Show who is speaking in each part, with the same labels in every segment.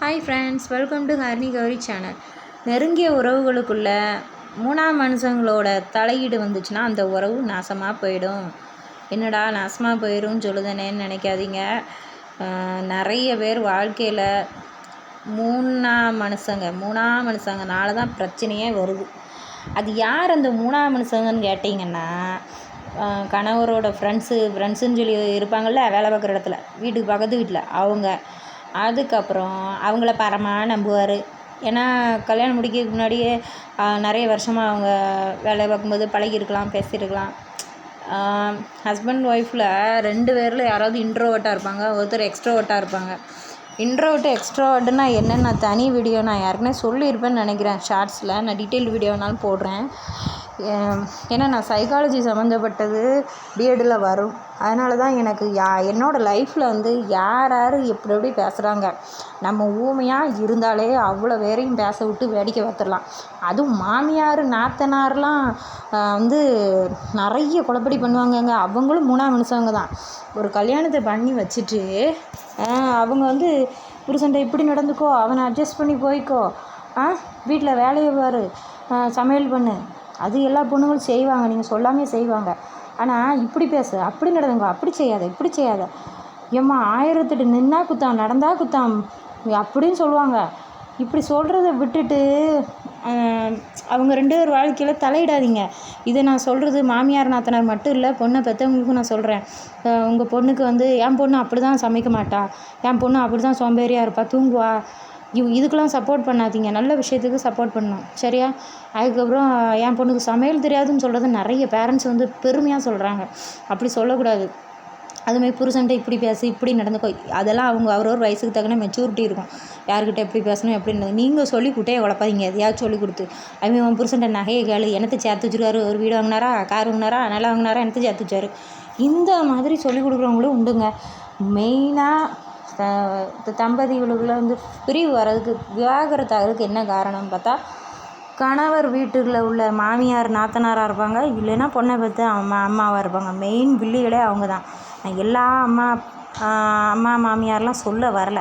Speaker 1: Hi friends welcome to Harni Gowri channel நெருங்கிய உறவுகளுக்குள்ள மூணாம் மனுஷங்களோட தலையீடு வந்துச்சுன்னா அந்த உறவு நாசமாக போயிடும். என்னடா நாசமாக போயிடும்னு சொல்லுதனேன்னு நினைக்காதீங்க. நிறைய பேர் வாழ்க்கையில் மூணாம் மனுஷங்க மூணாம் மனுஷங்கனால தான் பிரச்சனையே வருது. அது யார் அந்த மூணாம் மனுஷங்கன்னு கேட்டிங்கன்னா கணவரோட ஃப்ரெண்ட்ஸு ஃப்ரெண்ட்ஸுன்னு சொல்லி இருப்பாங்கள்ல வேலை பார்க்குற இடத்துல வீட்டுக்கு பக்கத்து வீட்டில் அவங்க. அதுக்கப்புறம் அவங்கள பரமாக நம்புவார். ஏன்னா கல்யாணம் முடிக்கிறதுக்கு முன்னாடியே நிறைய வருஷமாக அவங்க வேலை பார்க்கும்போது பழகியிருக்கலாம் பேசியிருக்கலாம் ஹஸ்பண்ட் ஒய்ஃபில் ரெண்டு பேரில் யாராவது இன்ட்ரோவர்ட்டாக இருப்பாங்க ஒருத்தர் எக்ஸ்ட்ரோவர்ட்டாக இருப்பாங்க. இன்ட்ரோவர்ட்டு எக்ஸ்ட்ரோவர்ட்டுனா என்னன்னு நான் தனி வீடியோ நான் யாருக்குனே சொல்லியிருப்பேன்னு நினைக்கிறேன் ஷார்ட்ஸில் நான் டீட்டெயில் வீடியோனாலும் போடுறேன். ஏன்னா நான் சைக்காலஜி சம்மந்தப்பட்டது பிஎட்டில் வரும். அதனால தான் எனக்கு யா என்னோடய லைஃப்பில் வந்து யார் யார் எப்படி எப்படி பேசுகிறாங்க நம்ம ஊமையாக இருந்தாலே அவ்வளோ பேரையும் பேச விட்டு வேடிக்கை பார்த்துடலாம். அதுவும் மாமியார் நாத்தனார்லாம் வந்து நிறைய குழப்படி பண்ணுவாங்கங்க. அவங்களும் மூணாம் மனுஷங்க தான். ஒரு கல்யாணத்தை பண்ணி வச்சுட்டு அவங்க வந்து புருஷன்ட்ட இப்படி நடந்துக்கோ அவனை அட்ஜஸ்ட் பண்ணி போய்க்கோ. ஆ வீட்டில் வேலையை பாரு. சமையல் பண்ணு. அது எல்லா பொண்ணுங்களும் செய்வாங்க நீங்கள் சொல்லாமே செய்வாங்க. ஆனால் இப்படி பேசு அப்படி நடந்துங்க அப்படி செய்யாத இப்படி செய்யாத. ஏம்மா ஆயிரத்தெட்டு நின்னா குத்தாம் நடந்தா குத்தாம் அப்படின்னு சொல்லுவாங்க. இப்படி சொல்கிறத விட்டுட்டு அவங்க ரெண்டு பேர் வாழ்க்கையில் தலையிடாதீங்க. இதை நான் சொல்கிறது மாமியார் நாத்தனார் மட்டும் இல்லை பொண்ணை பெற்றவங்களுக்கும் நான் சொல்கிறேன் உங்கள் பொண்ணுக்கு வந்து என் பொண்ணு அப்படி தான் சமைக்க மாட்டா. என் பொண்ணு அப்படி தான் சோம்பேறியாக இருப்பா. தூங்குவா. இவ் இதுக்கெல்லாம் சப்போர்ட் பண்ணாதீங்க. நல்ல விஷயத்துக்கு சப்போர்ட் பண்ணணும். சரியா? அதுக்கப்புறம் என் பொண்ணுக்கு சமையல் தெரியாதுன்னு சொல்கிறது நிறைய பேரண்ட்ஸ் வந்து பெருமையாக சொல்கிறாங்க அப்படி சொல்லக்கூடாது. அதுமாதிரி புருஷன்ட்ட இப்படி பேசு இப்படி நடந்துக்கோ. அதெல்லாம் அவங்க அவர் ஒரு வயசுக்கு தகுந்த மெச்சூரிட்டி இருக்கும். யார்கிட்ட எப்படி பேசணும் எப்படி நீங்கள் சொல்லி குட்டையை குழப்பாதீங்க எதையாவது சொல்லி கொடுத்து. அதுமாதிரி உன் புருஷன்ட்ட நகையை கேளு. என்னத்தை சேர்த்து வச்சிருக்காரு? ஒரு வீடு வாங்கினாரா? கார் வாங்கினாரா? நிலம் வாங்கினாரா? என்னத்தை சேர்த்து வச்சாரு இந்த மாதிரி சொல்லி கொடுக்குறவங்களும் உண்டுங்க. மெயினாக தம்பதிகளுக்குள்ள வந்து பிரிவு வர்றதுக்கு விவாகரத்து ஆகிறதுக்கு என்ன காரணம்னு பார்த்தா கணவர் வீட்டுக்குள்ளே உள்ள மாமியார் நாத்தனாராக இருப்பாங்க. இல்லைன்னா பொண்ணை பெற்று அம்மா அம்மாவாக இருப்பாங்க. மெயின் வில்லிகளே அவங்க தான் நான் எல்லா அம்மா அம்மா மாமியார்லாம் சொல்ல வரல.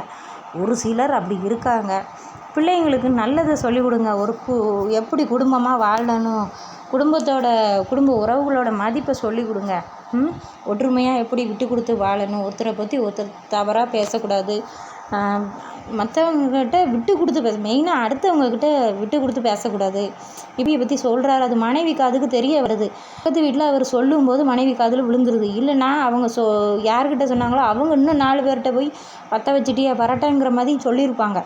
Speaker 1: ஒரு சிலர் அப்படி இருக்காங்க. பிள்ளைங்களுக்கு நல்லதை சொல்லிக் கொடுங்க. ஒரு கு எப்படி குடும்பமாக வாழணும்? குடும்பத்தோட குடும்ப உறவுகளோட மதிப்பை சொல்லிக் கொடுங்க. ஒற்றுமையாக எப்படி விட்டு கொடுத்து வாழணும்? ஒருத்தரை பற்றி ஒருத்தர் தவறாக பேசக்கூடாது. மற்றவங்கக்கிட்ட விட்டு கொடுத்து பேச மெயினாக அடுத்தவங்கக்கிட்ட விட்டு கொடுத்து பேசக்கூடாது. இப்படியை பற்றி சொல்கிறாரு அது மனைவி காதுக்கு தெரிய வருது. பக்கத்து வீட்டில் அவர் சொல்லும்போது மனைவி காதில் விழுந்துருது. இல்லைன்னா அவங்க சொ யார்கிட்ட சொன்னாங்களோ அவங்க இன்னும் நாலு பேர்கிட்ட போய் பற்ற வச்சுட்டியா பரட்டங்கிற மாதிரி சொல்லியிருப்பாங்க.